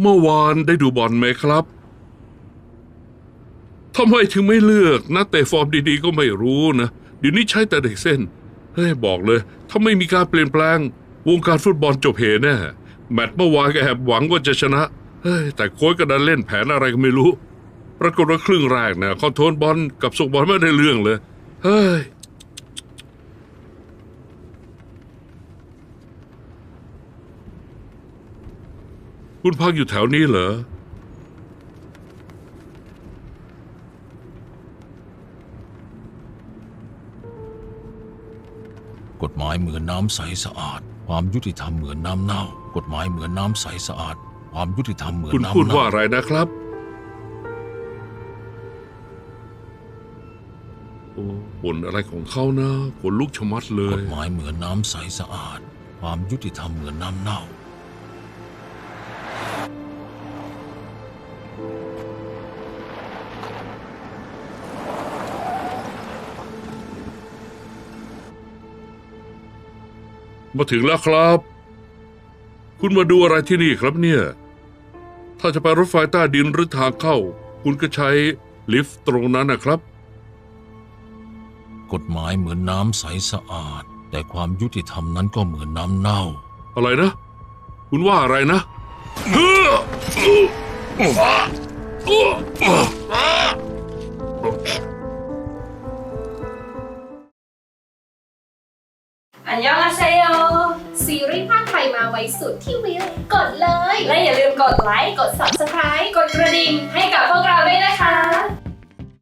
เมื่อวานได้ดูบอลไหมครับทำไมถึงไม่เลือกนักเตะฟอร์มดีๆ ก็ไม่รู้นะเดี๋ยวนี้ใช้แต่เด็กเส้นเฮ้ยบอกเลย ถ้าไม่มีการเปลี่ยนแปลง วงการฟุตบอลจบเหแน่แมตช์เมื่อวานก็แอบหวังว่าจะชนะเฮ้ยแต่โค้ชก็ดันเล่นแผนอะไรก็ไม่รู้ ปรากฏว่าครึ่งแรกนะคอนโทรลบอลกับส่งบอลไม่ได้เรื่องเลยเฮ้ย คุณพักอยู่แถวนี้เหรอ กฎหมายเหมือนน้ำใสสะอาด ความยุติธรรมเหมือนน้ำเน่า กฎหมายเหมือนน้ำใสสะอาด ความยุติธรรมเหมือนคุณน้ำพูดเน่าว่าอะไรนะครับ โอ้บ่นอะไรของเขานะขนลุกชะมัดเลกย ฎหมายเหมือนน้ำใสสะอาด ความยุติธรรมเหมือนน้ำเน่า มาถึงแล้วครับ คุณมาดูอะไรที่นี่ครับเนี่ย ถ้าจะไปรถไฟใต้ดินหรือทางเข้า คุณก็ใช้ลิฟต์ตรงนั้นนะครับ กฎหมายเหมือนน้ำใสสะอาด แต่ความยุติธรรมนั้นก็เหมือนน้ำเน่า อะไรนะ คุณว่าอะไรนะอั นยองอาเซโยซีรีส์ภาคไทยมาไว้สุดที่วิวกดเลย และอย่าลืมกดไลค์ กด subscribe กดกระดิ่งให้